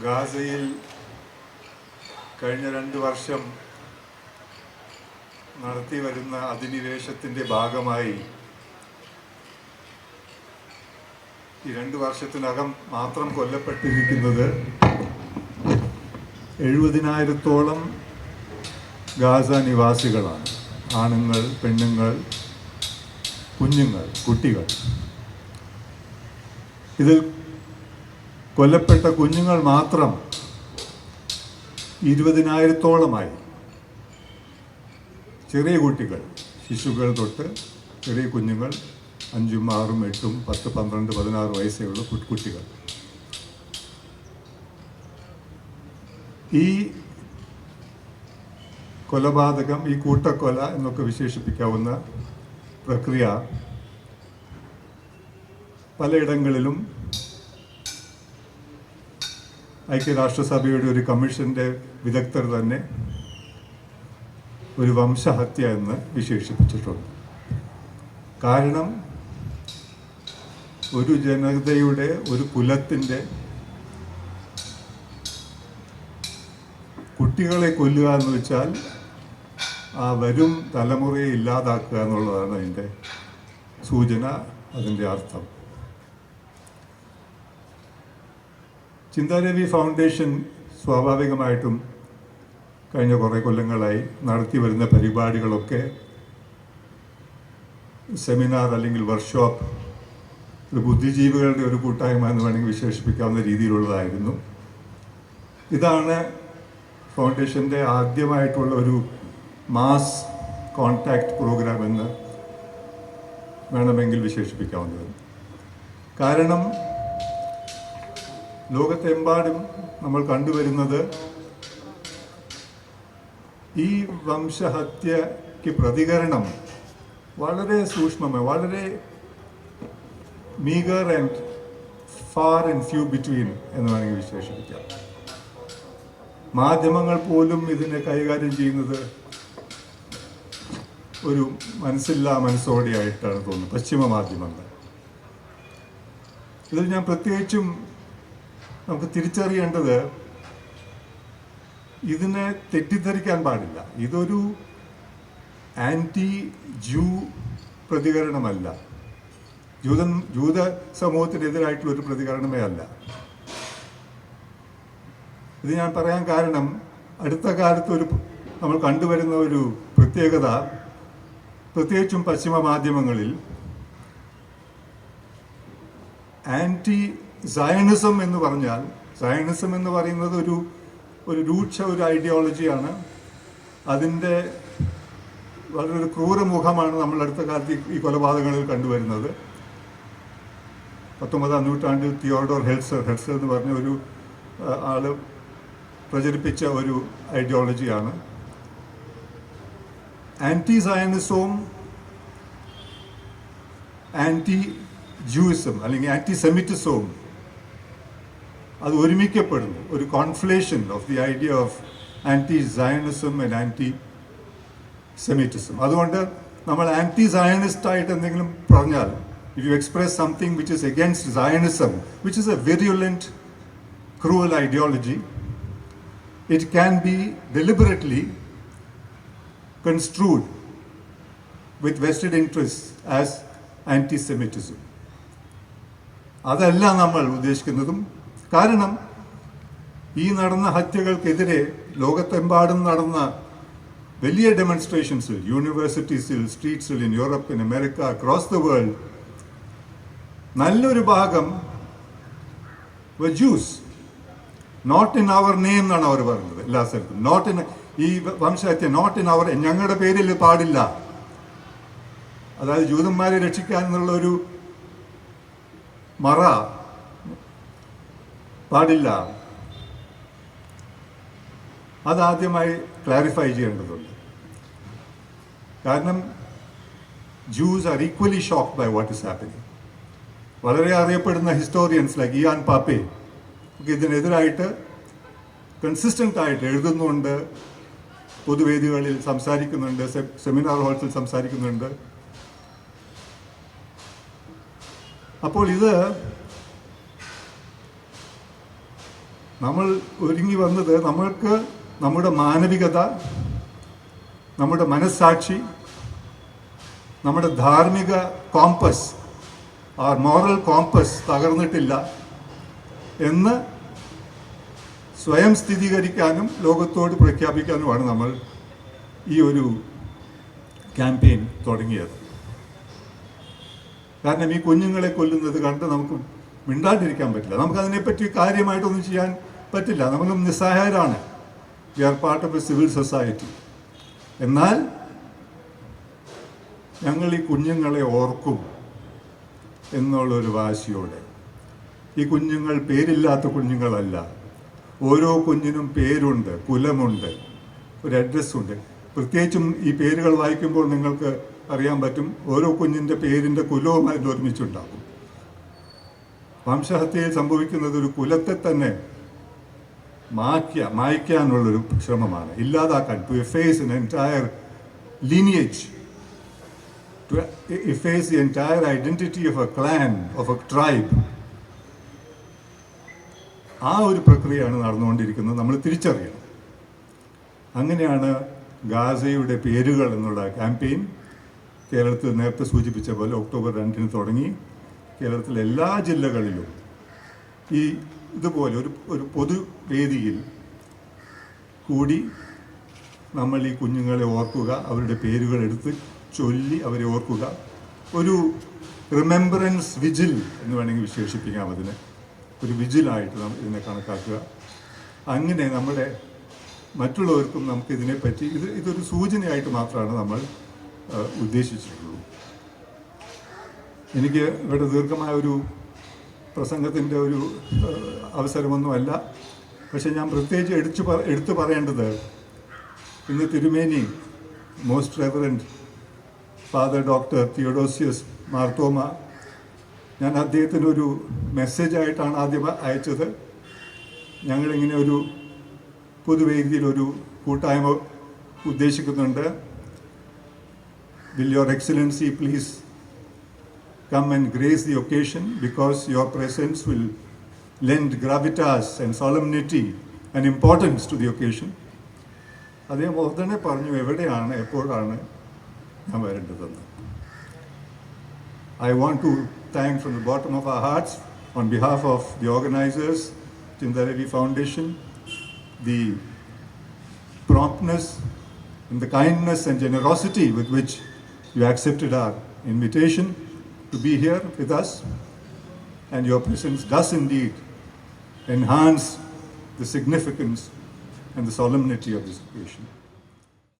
ഗാസയിൽ കഴിഞ്ഞ രണ്ട് വർഷം നടത്തി വരുന്ന അധിനിവേശത്തിന്റെ ഭാഗമായി ഈ രണ്ട് വർഷത്തിനകം മാത്രം കൊല്ലപ്പെട്ടിരിക്കുന്നത് എഴുപതിനായിരത്തോളം ഗാസ നിവാസികളാണ്. ആണുങ്ങൾ പെണ്ണുങ്ങൾ കുഞ്ഞുങ്ങൾ കുട്ടികൾ. ഇതിൽ കൊല്ലപ്പെട്ട കുഞ്ഞുങ്ങൾ മാത്രം ഇരുപതിനായിരത്തോളമായി. ചെറിയ കുട്ടികൾ ശിശുക്കൾ തൊട്ട് ചെറിയ കുഞ്ഞുങ്ങൾ അഞ്ചും ആറും എട്ടും പത്ത് പന്ത്രണ്ട് പതിനാറ് വയസ്സുള്ള കു- കുട്ടികൾ. ഈ കൊലപാതകം ഈ കൂട്ടക്കൊല എന്നൊക്കെ വിശേഷിപ്പിക്കാവുന്ന പ്രക്രിയ പലയിടങ്ങളിലും ഐക്യരാഷ്ട്രസഭയുടെ ഒരു കമ്മീഷന്റെ വിദഗ്ധർ തന്നെ ഒരു വംശഹത്യ എന്ന് വിശേഷിപ്പിച്ചിട്ടുണ്ട്. കാരണം ഒരു ജനതയുടെ ഒരു കുലത്തിന്റെ കുട്ടികളെ കൊല്ലുക എന്ന് വെച്ചാൽ ആ വരും തലമുറയെ ഇല്ലാതാക്കുക എന്നുള്ളതാണ് അതിന്റെ സൂചന അതിന്റെ അർത്ഥം. ചിന്താരവി ഫൗണ്ടേഷൻ സ്വാഭാവികമായിട്ടും കഴിഞ്ഞ കുറേ കൊല്ലങ്ങളായി നടത്തി വരുന്ന പരിപാടികളൊക്കെ സെമിനാർ അല്ലെങ്കിൽ വർക്ക്ഷോപ്പ് ഒരു ബുദ്ധിജീവികളുടെ ഒരു കൂട്ടായ്മ എന്ന് വേണമെങ്കിൽ വിശേഷിപ്പിക്കാവുന്ന രീതിയിലുള്ളതായിരുന്നു. ഇതാണ് ഫൗണ്ടേഷന്റെ ആദ്യമായിട്ടുള്ള ഒരു മാസ് കോൺടാക്റ്റ് പ്രോഗ്രാം എന്ന് വേണമെങ്കിൽ വിശേഷിപ്പിക്കാവുന്നത് കാരണം ലോകത്തെമ്പാടും നമ്മൾ കണ്ടുവരുന്നത് ഈ വംശഹത്യക്ക് പ്രതികരണം വളരെ സൂക്ഷ്മമായി വളരെ meagre and far and few between എന്ന് വേണമെങ്കിൽ വിശേഷിപ്പിക്കാം. മാധ്യമങ്ങൾ പോലും ഇതിനെ കൈകാര്യം ചെയ്യുന്നത് ഒരു മനസ്സില്ലാ മനസ്സോടെയായിട്ടാണ് തോന്നുന്നത് പശ്ചിമ മാധ്യമങ്ങൾ. ഇതിൽ ഞാൻ പ്രത്യേകിച്ചും നമുക്ക് തിരിച്ചറിയേണ്ടത് ഇതിനെ തെറ്റിദ്ധരിക്കാൻ പാടില്ല. ഇതൊരു ആന്റി ജൂ പ്രതികരണമല്ല. ജൂതൻ ജൂത സമൂഹത്തിനെതിരായിട്ടുള്ള ഒരു പ്രതികരണമേ അല്ല. ഇത് ഞാൻ പറയാൻ കാരണം അടുത്ത കാലത്ത് ഒരു നമ്മൾ കണ്ടുവരുന്ന ഒരു പ്രത്യേകത പ്രത്യേകിച്ചും പശ്ചിമ മാധ്യമങ്ങളിൽ ആന്റി സയണിസം എന്ന് പറഞ്ഞാൽ സയണിസം എന്ന് പറയുന്നത് ഒരു ഒരു രൂക്ഷ ഒരു ഐഡിയോളജിയാണ് അതിന്റെ വളരെ ക്രൂരമുഖമാണ് നമ്മൾ അടുത്ത കാലത്ത് ഈ- കൊലപാതകങ്ങളിൽ കണ്ടുവരുന്നത്. പത്തൊമ്പതാം നൂറ്റാണ്ടിൽ തിയോഡോർ ഹെൽസർ ഹെൽസർ എന്ന് പറഞ്ഞ ഒരു ആൾ പ്രചരിപ്പിച്ച ഒരു ഐഡിയോളജിയാണ് ആന്റി സയനിസവും ആന്റി ജൂയിസം അല്ലെങ്കിൽ ആന്റി സെമിറ്റിസവും അത് ഒരുമിക്കപ്പെടുന്നു ഒരു conflation of the idea of anti Zionism and anti Semitism അതുകൊണ്ട് നമ്മൾ ആന്റി സയനിസ്റ്റ് ആയിട്ട് എന്തെങ്കിലും പറഞ്ഞാൽ if you express something which is against Zionism which is a virulent cruel ideology it can be deliberately construed with vested interests as anti-Semitism. അതല്ല നമ്മൾ ഉദ്ദേശിക്കുന്നതും കാരണം ഈ നടന്ന ഹത്യകൾക്കെതിരെ ലോകത്തെമ്പാടും നടന്ന വലിയ ഡെമോൺസ്ട്രേഷൻസിൽ യൂണിവേഴ്സിറ്റീസിൽ സ്ട്രീറ്റ്സിൽ in Europe in America across the world നല്ലൊരു ഭാഗം Jews not in our name എന്നാണ് അവർ പറഞ്ഞത് എല്ലാ സ്ഥലത്തും. നോട്ട് ഇൻ ഈ വംശഹത്യ നോട്ട് ഇൻ അവർ ഞങ്ങളുടെ പേരിൽ പാടില്ല. അതായത് ജൂതന്മാരെ രക്ഷിക്കാൻ എന്നുള്ള ഒരു മറ പാടില്ല. അതാദ്യമായി ക്ലാരിഫൈ ചെയ്യേണ്ടതുണ്ട്. കാരണം Jews are equally shock by what is happening വളരെ അറിയപ്പെടുന്ന ഹിസ്റ്റോറിയൻസ് ലൈക്ക് ഇയാൻ പാപ്പെ ഒക്കെ ഇതിനെതിരായിട്ട് കൺസിസ്റ്റന്റ് ആയിട്ട് എഴുതുന്നുണ്ട്. പൊതുവേദികളിൽ സംസാരിക്കുന്നുണ്ട് സെമിനാർ ഹാൾസിൽ സംസാരിക്കുന്നുണ്ട്. അപ്പോൾ ഇത് നമ്മൾ ഒരുങ്ങി വന്നത് നമ്മൾക്ക് നമ്മുടെ മാനവികത നമ്മുടെ മനസ്സാക്ഷി നമ്മുടെ ധാർമ്മിക കോമ്പസ് ആർ മോറൽ കോമ്പസ് തകർന്നിട്ടില്ല എന്ന് സ്വയം സ്ഥിരീകരിക്കാനും ലോകത്തോട് പ്രഖ്യാപിക്കാനുമാണ് നമ്മൾ ഈ ഒരു ക്യാമ്പയിൻ തുടങ്ങിയത്. കാരണം ഈ കുഞ്ഞുങ്ങളെ കൊല്ലുന്നത് കണ്ട് നമുക്ക് മിണ്ടാണ്ടിരിക്കാൻ പറ്റില്ല. നമുക്കതിനെപ്പറ്റി കാര്യമായിട്ടൊന്നും ചെയ്യാൻ പറ്റില്ല. നമ്മൾ നിസ്സഹായരാണ്. We are part of a civil society എന്നാൽ ഞങ്ങൾ ഈ കുഞ്ഞുങ്ങളെ ഓർക്കും എന്നുള്ളൊരു വാശിയോടെ. ഈ കുഞ്ഞുങ്ങൾ പേരില്ലാത്ത കുഞ്ഞുങ്ങളല്ല. ഓരോ കുഞ്ഞിനും പേരുണ്ട് കുലമുണ്ട് ഒരു അഡ്രസ്സുണ്ട്. പ്രത്യേകിച്ചും ഈ പേരുകൾ വായിക്കുമ്പോൾ നിങ്ങൾക്ക് അറിയാൻ പറ്റും ഓരോ കുഞ്ഞിന്റെ പേരിന്റെ കുലവും അതിൽ ഒരുമിച്ചുണ്ടാകും. വംശഹത്യയിൽ സംഭവിക്കുന്നത് ഒരു കുലത്തെ തന്നെ മായ്ക്ക മായ്ക്കാനുള്ളൊരു ശ്രമമാണ്. ഇല്ലാതാക്കാൻ to efface an entire lineage to efface the entire identity of a clan of a tribe ആ ഒരു പ്രക്രിയയാണ് നടന്നുകൊണ്ടിരിക്കുന്നത്. നമ്മൾ തിരിച്ചറിയണം. അങ്ങനെയാണ് ഗാസയുടെ പേരുകൾ എന്നുള്ള ക്യാമ്പയിൻ കേരളത്തിൽ നേരത്തെ സൂചിപ്പിച്ച പോലെ ഒക്ടോബർ രണ്ടിന് തുടങ്ങി. കേരളത്തിലെ എല്ലാ ജില്ലകളിലും ഈ ഇതുപോലെ ഒരു ഒരു പൊതുവേദിയിൽ കൂടി നമ്മൾ ഈ കുഞ്ഞുങ്ങളെ ഓർക്കുക അവരുടെ പേരുകൾ എടുത്ത് ചൊല്ലി അവരെ ഓർക്കുക. ഒരു റിമെമ്പറൻസ് വിജിൽ എന്ന് വേണമെങ്കിൽ വിശേഷിപ്പിക്കാം അതിനെ. ഒരു വിജിലായിട്ട് നമ്മൾ ഇതിനെ കണക്കാക്കുക. അങ്ങനെ നമ്മുടെ മറ്റുള്ളവർക്കും നമുക്ക് ഇതിനെപ്പറ്റി ഇത് ഇതൊരു സൂചനയായിട്ട് മാത്രമാണ് നമ്മൾ ഉദ്ദേശിച്ചിട്ടുള്ളൂ. എനിക്ക് ഇവിടെ ദീർഘമായ ഒരു പ്രസംഗത്തിന്റെ ഒരു അവസരമൊന്നുമല്ല. പക്ഷെ ഞാൻ പ്രത്യേകിച്ച് എടുത്തു എടുത്തു പറയേണ്ടത് ഇന്ന് തിരുമേനി most reverend father doctor Theodosius Mar Thoma അദ്ദേഹത്തിന് ഒരു മെസ്സേജ് ആയിട്ടാണ് ആദ്യം അയച്ചത്. ഞങ്ങളിങ്ങനെ ഒരു പൊതുവേദിയിലൊരു കൂട്ടായ്മ ഉദ്ദേശിക്കുന്നുണ്ട്. Will your excellency please come and grace the occasion because your presence will lend gravitas and solemnity and importance to the occasion അദ്ദേഹം ഉടനെ പറഞ്ഞു എവിടെയാണ് എപ്പോഴാണ് ഞാൻ വരേണ്ടതെന്ന് I want to thank from the bottom of our hearts, on behalf of the organizers, Chindarevi Foundation, the promptness and the kindness and generosity with which you accepted our invitation to be here with us. And your presence does indeed enhance the significance and the solemnity of this occasion.